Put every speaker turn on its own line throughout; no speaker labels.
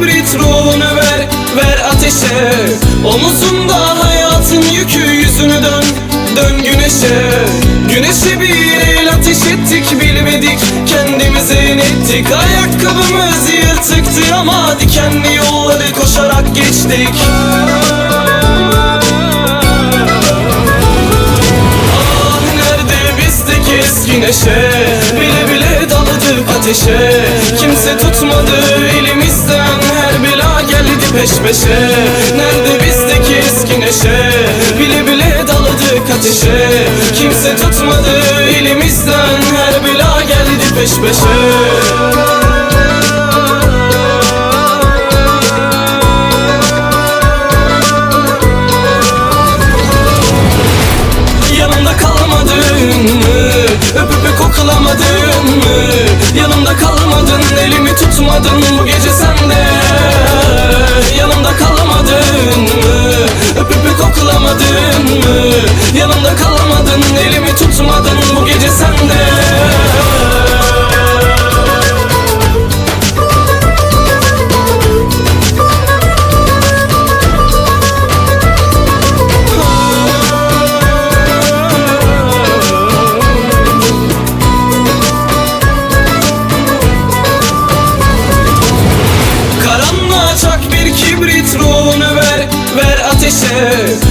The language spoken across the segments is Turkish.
kibrit ruhunu ver, ver ateşe. Omuzunda hayatın yükü yüzünü dön, dön güneşe. Güneşe bir el ateş ettik bilmedik kendimize inettik. Ayakkabımız yırtıktı ama dikenli yolları koşarak geçtik. Ah nerede bizdeki eski neşe? Bile bile daldık ateşe. Kimse tutmadı peş peşe. Nerede bizdeki eski neşe? Bile bile daladık ateşe. Kimse tutmadı elimizden. Her bela geldi peş peşe? Öpüp öpüp koklamadın mı? Yanımda kalmadın, elimi tutmadın bu gece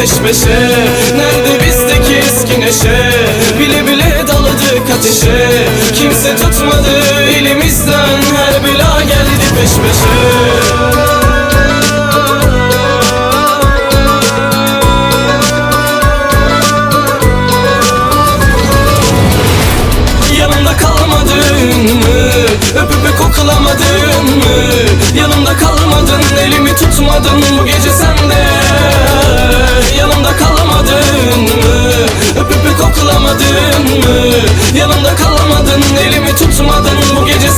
peş peşe. Nerede bizdeki eski neşe? Bile bile daladık ateşe. Kimse tutmadı elimizden. Her bela geldi peş peşe. Yakalamadın mı? Yanımda kalmadın, elimi tutmadın Bu gece sende. koklamadın mı? Yanımda kalamadın elimi tutmadın bu gece